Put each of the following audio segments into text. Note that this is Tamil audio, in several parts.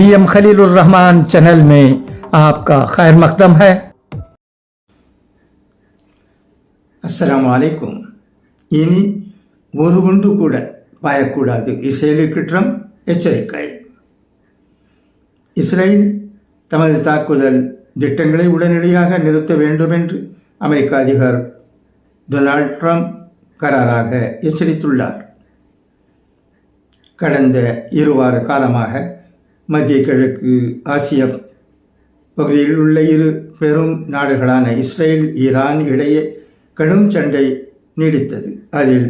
V M Khalil Rahman channel में आपका खैर मकदम है அஸ்ஸலாமு அலைக்கும் இனி ஒரு குண்டு கூட பாயக்கூடாது இஸ்ரேலுக்கு ட்ரம்ப் எச்சரிக்கை இஸ்ரேல் தமது தாக்குதல் திட்டங்களை உடனடியாக நிறுத்த வேண்டும் என்று அமெரிக்க அதிபர் டொனால்ட் ட்ரம்ப் கராராக எச்சரித்துள்ளார் கடந்த இரு வார காலமாக மத்திய கிழக்கு ஆசிய பகுதியில் உள்ள இரு பெரும் நாடுகளான இஸ்ரேல் ஈரான் இடையே கடும் சண்டை நீடித்தது. அதில்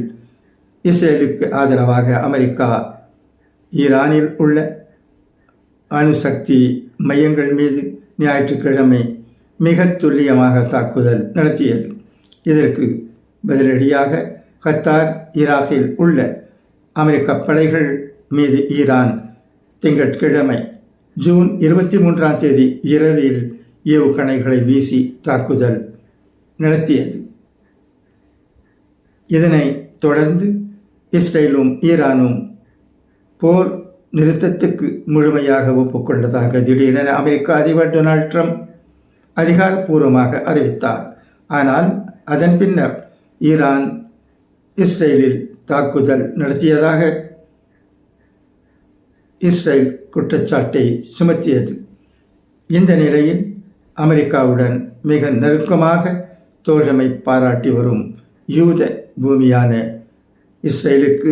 இஸ்ரேலுக்கு ஆதரவாக அமெரிக்கா ஈரானில் உள்ள அணுசக்தி மையங்கள் மீது ஞாயிற்றுக்கிழமை மிக துல்லியமாக தாக்குதல் நடத்தியது. இதற்கு பதிலடியாக கத்தார் ஈராக்கில் உள்ள அமெரிக்க படைகள் மீது ஈரான் திங்கட்கிழமை ஜூன் இருபத்தி மூன்றாம் தேதி இரவில் ஏவுகணைகளை வீசி தாக்குதல் நடத்தியது. இதனை தொடர்ந்து இஸ்ரேலும் ஈரானும் போர் நிறுத்தத்துக்கு முழுமையாக ஒப்புக்கொண்டதாக திடீரென அமெரிக்க அதிபர் டொனால்ட் ட்ரம்ப் அதிகாரப்பூர்வமாக அறிவித்தார். ஆனால் அதன் பின்னர் ஈரான் இஸ்ரேலில் தாக்குதல் நடத்தியதாக இஸ்ரேல் குற்றச்சாட்டை சுமத்தியது. இந்த நிலையில் அமெரிக்காவுடன் மிக நெருக்கமாக தோழமை பாராட்டி வரும் யூத பூமியான இஸ்ரேலுக்கு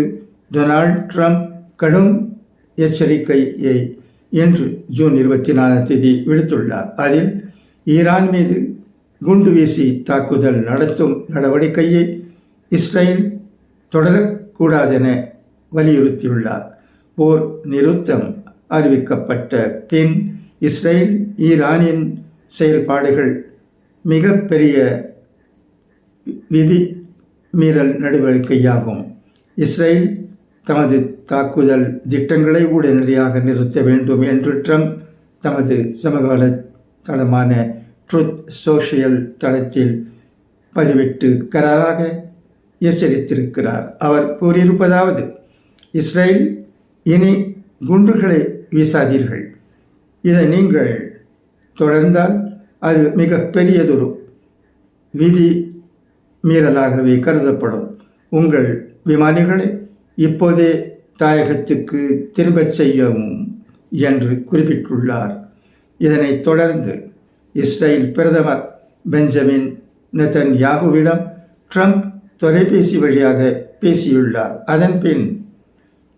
டொனால்ட் ட்ரம்ப் கடும் எச்சரிக்கையை இன்று ஜூன் இருபத்தி நாலாம் தேதி விடுத்துள்ளார். அதில் ஈரான் மீது குண்டு வீசி தாக்குதல் நடத்தும் நடவடிக்கையை இஸ்ரேல் தொடரக்கூடாதென வலியுறுத்தியுள்ளார். போர் நிறுத்தம் அறிவிக்கப்பட்ட பின் இஸ்ரேல் ஈரானின் செயல்பாடுகள் மிகப்பெரிய விதி மீறல் நடவடிக்கையாகும். இஸ்ரேல் தமது தாக்குதல் திட்டங்களை உடனடியாக நிறுத்த வேண்டும் என்று ட்ரம்ப் தமது சமகால தளமான ட்ருத் சோஷியல் தளத்தில் பதிவிட்டு கராராக எச்சரித்திருக்கிறார். அவர் கூறியிருப்பதாவது இஸ்ரேல் இனி குண்டுகளை வீசாதீர்கள். இதை நீங்கள் தொடர்ந்தால் அது மிக பெரியதொரு விதி மீறலாகவே கருதப்படும். உங்கள் விமானிகளை இப்போதே தாயகத்துக்கு திரும்பச் செய்யவும் என்று குறிப்பிட்டுள்ளார். இதனைத் தொடர்ந்து இஸ்ரேல் பிரதமர் பெஞ்சமின் நெதன் யாகுவிடம் ட்ரம்ப் தொலைபேசி வழியாக பேசியுள்ளார். அதன்பின்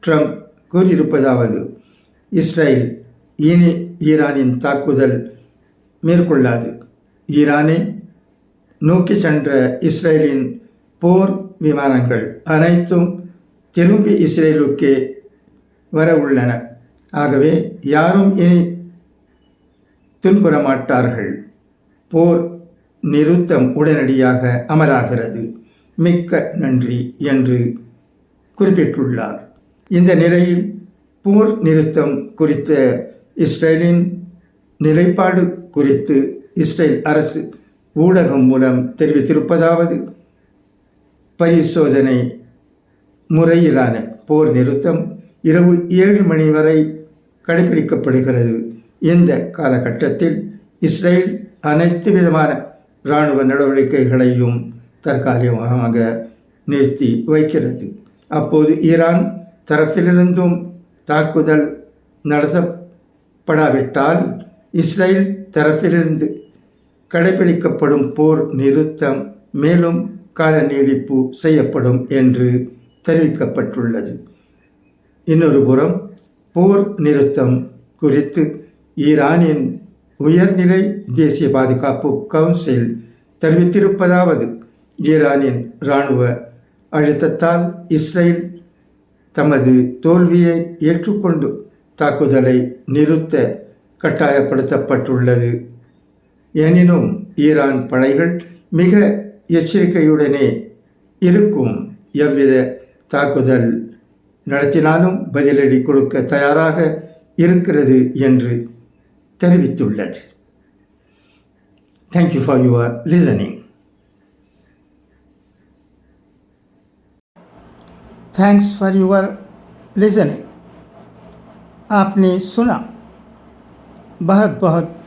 ட்ரம்ப் கூறியிருப்பதாவது இஸ்ரேல் இனி ஈரானின் தாக்குதல் மேற்கொள்ளாது. ஈரானை நோக்கி சென்ற இஸ்ரேலின் போர் விமானங்கள் அனைத்தும் திரும்பி இஸ்ரேலுக்கே வர உள்ளன. ஆகவே யாரும் இனி துன்புற மாட்டார்கள் போர் நிறுத்தம் உடனடியாக அமலாகிறது. மிக்க நன்றி என்று குறிப்பிட்டுள்ளார். இந்த நிலையில் போர் நிறுத்தம் குறித்த இஸ்ரேலின் நிலைப்பாடு குறித்து இஸ்ரேல் அரசு ஊடகம் மூலம் தெரிவித்திருப்பதாவது பரிசோதனை முறையிலான போர் நிறுத்தம் இரவு ஏழு மணி வரை கடைபிடிக்கப்படுகிறது. இந்த காலகட்டத்தில் இஸ்ரேல் அனைத்து விதமான இராணுவ நடவடிக்கைகளையும் தற்காலிகமாக நிறுத்தி வைக்கிறது. அப்போது ஈரான் தரப்பிலிருந்தும் தாக்குதல் நடத்தப்படாவிட்டால் இஸ்ரேல் தரப்பிலிருந்து கடைபிடிக்கப்படும் போர் நிறுத்தம் மேலும் கால நீடிப்பு செய்யப்படும் என்று தெரிவிக்கப்பட்டுள்ளது. இன்னொரு புறம் போர் நிறுத்தம் குறித்து ஈரானின் உயர்நிலை தேசிய பாதுகாப்பு கவுன்சில் தெரிவித்திருப்பதாவது ஈரானின் இராணுவ அழுத்தத்தால் இஸ்ரேல் தமது தோல்வியை ஏற்றுக்கொண்டு தாக்குதலை நிறுத்த கட்டாயப்படுத்தப்பட்டுள்ளது. எனினும் ஈரான் படைகள் மிக எச்சரிக்கையுடனே இருக்கும் எவ்வித தாக்குதல் நடத்தினாலும் பதிலடி கொடுக்க தயாராக இருக்கிறது என்று தெரிவித்துள்ளது. Thank you for your listening thanks for your listening आपने सुना। बहुत बहुत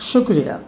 शुक्रिया।